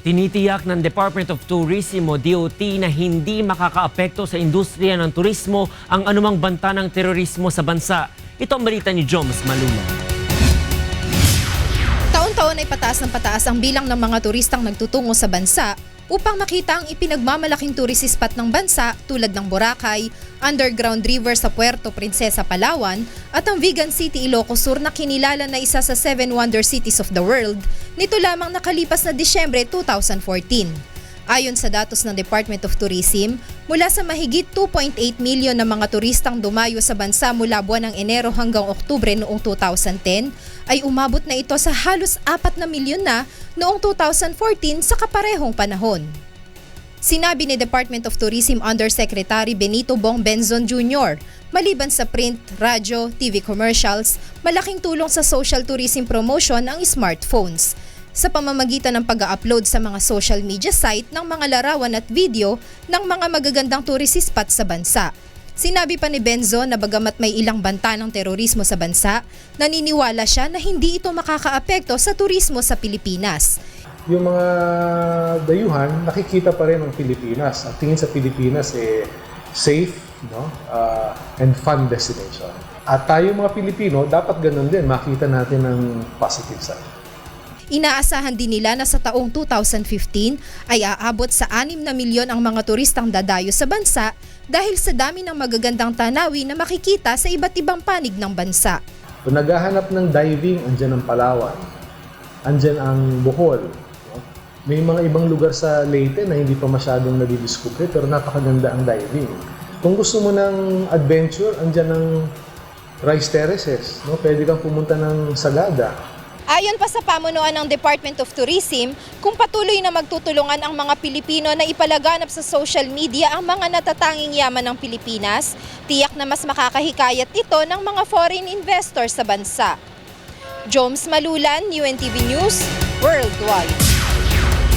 Tinitiyak ng Department of Tourism o DOT na hindi makakaapekto sa industriya ng turismo ang anumang banta ng terorismo sa bansa. Ito ang balita ni Joms Malula. Taon-taon ay pataas ng pataas ang bilang ng mga turistang nagtutungo sa bansa upang makita ang ipinagmamalaking tourist spot ng bansa tulad ng Boracay, Underground River sa Puerto Princesa, Palawan at ang Vegan City Ilocos Sur na kinilala na isa sa Seven Wonder Cities of the World nito lamang nakalipas na Disyembre 2014. Ayon sa datos ng Department of Tourism, mula sa mahigit 2.8 milyon na mga turistang dumayo sa bansa mula buwan ng Enero hanggang Oktubre noong 2010, ay umabot na ito sa halos 4 na milyon na noong 2014 sa kaparehong panahon. Sinabi ni Department of Tourism Undersecretary Benito Bong Benzon Jr., maliban sa print, radyo, TV commercials, malaking tulong sa social tourism promotion ang smartphones sa pamamagitan ng pag-upload sa mga social media site ng mga larawan at video ng mga magagandang tourist spot sa bansa. Sinabi pa ni Benzo na bagamat may ilang banta ng terorismo sa bansa, naniniwala siya na hindi ito makakaapekto sa turismo sa Pilipinas. Yung mga dayuhan, nakikita pa rin ang Pilipinas. Ang tingin sa Pilipinas eh safe no? Ah, and fun destination. At tayo mga Pilipino, dapat ganun din, makita natin ang positive side. Inaasahan din nila na sa taong 2015 ay aabot sa 6 na milyon ang mga turistang dadayo sa bansa dahil sa dami ng magagandang tanawin na makikita sa iba't ibang panig ng bansa. Kung naghahanap ng diving, andyan ang Palawan. Andyan ang Bohol. May mga ibang lugar sa Leyte na hindi pa masyadong nadidiscover pero napakaganda ang diving. Kung gusto mo ng adventure, andyan ang Rice Terraces. No? Pwede kang pumunta ng Sagada. Ayon pa sa pamunuan ng Department of Tourism, kung patuloy na magtutulungan ang mga Pilipino na ipalaganap sa social media ang mga natatanging yaman ng Pilipinas, tiyak na mas makakahikayat ito ng mga foreign investors sa bansa. Joms Malulan, UNTV News, Worldwide.